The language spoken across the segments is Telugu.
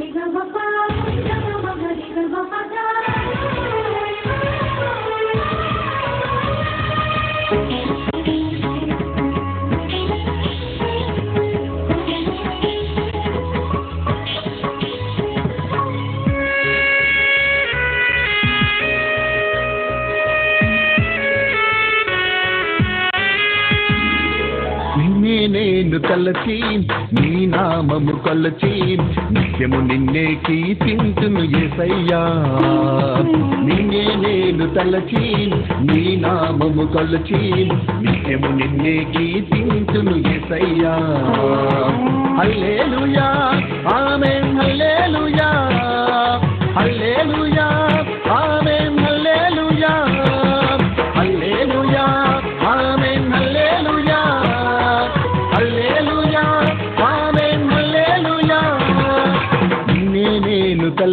一根爸爸，我想要放开；一根爸发。నేను నీ నామము కొలచి నిత్యము నిన్నే కీర్తింతును ఏసయ్యా. నిన్నే నేను తలచి నీ నామము కొలచి నిత్యము నిన్నే కీర్తింతును ఏసయ్యా. హల్లెలూయా ఆమె హల్లెలూయా. హల్లెలూయా.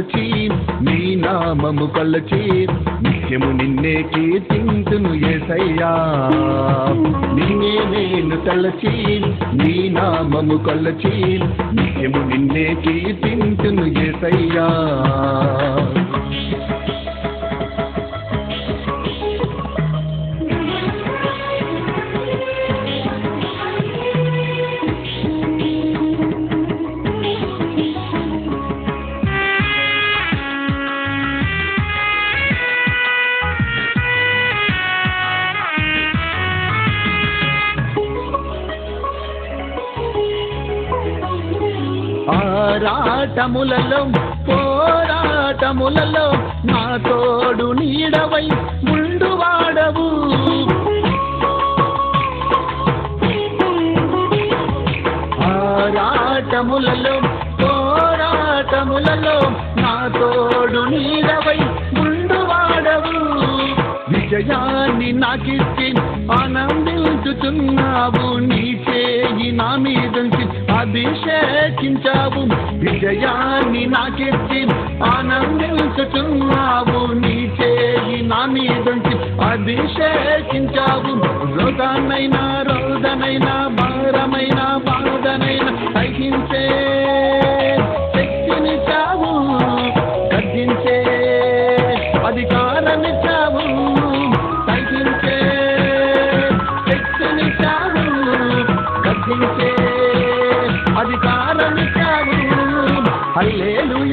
నేను నీ నామము కొలచి నిత్యము నిన్నే కీర్తింతును ఏసయ్యా. నిన్నే నేను తలచి నీ నామము కొలచి నిత్యము నిన్నే కీర్తింతును ఏసయ్యా. ఆరాటములలో పోరాటములలో నా తోడు నీడవై ముందు వాడవు ఆరాటములలో పోరాటములలో నా తోడు నీడవై ముందు వాడవు విజయాన్ని నాకిచ్చి ఆనందించుతున్నావు నీ చేయి నా మీదుంచి అభిషేకించావు. విజయాన్ని నాకెత్తి ఆనందించుతున్నావు నీ చేయి నా మీదంచి అభిషేకించావు. రోగాన్నైనా రోదనైనా భారమైనా హల్లేలుయా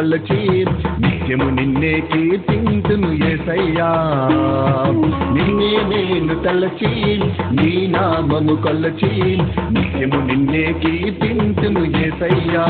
కొలచి నిత్యము నిన్నే కీర్తింతును ఎసయ్యా నిన్నే నేను తలచి నీ నామము కొలచి నిత్యము నిన్నే కీర్తింతును ఎసయ్యా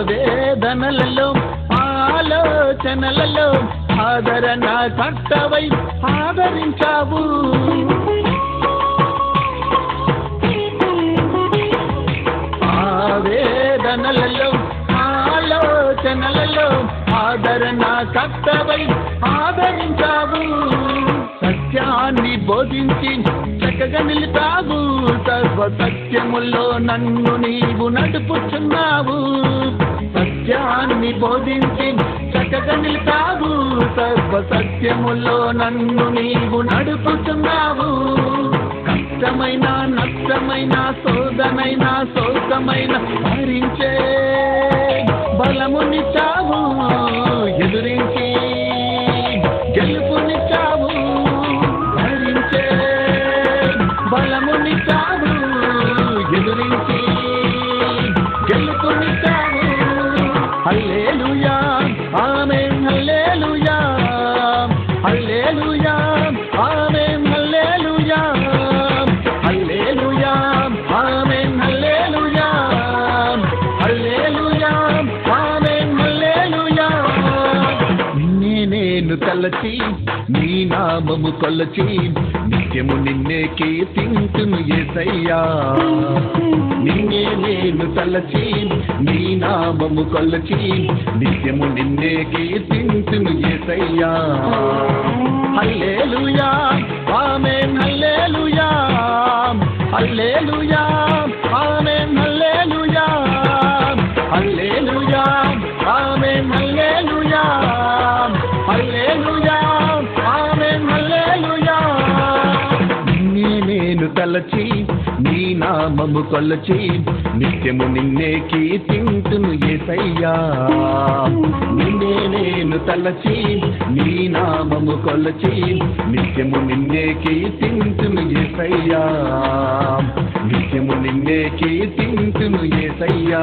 ఆవేదనలలో ఆలోచనలలో ఆదరణ కర్తవై ఆదరించావు. ఆవేదనలలో ఆలోచనలలో ఆదరణ కర్తవై ఆదరించావు. సత్యాన్ని బోధించి చక్కగా నిలిపావు. సర్వ సత్యములో నన్ను నీవు నడుపుచున్నావు. సత్యాన్ని బోధించి చక్కగా నిలిపావు సర్వ సత్యములో నన్ను నీవు నడుపుతున్నావు. కష్టమైన నష్టమైన శోధనైన శోకమైన భరించే బలమునిచ్చావు. తలచి నీ నామము కొలచి నిత్యము నిన్నే కీర్తింతును ఎసయ్యా నిన్నే నేను తలచి నీ నామము కొలచి నిత్యము నిన్నే కీర్తింతును ఎసయ్యా హల్లెలూయా. నేను నీ నామము కొలచి నిత్యము నిన్నే కీర్తింతును ఏసయ్యా. నిన్నే నేను తలచి నీ నామము కొలచి నిత్యము నిన్నే కీర్తింతును ఏసయ్యా. నిత్యము నిన్నే కీర్తింతును ఏసయ్యా.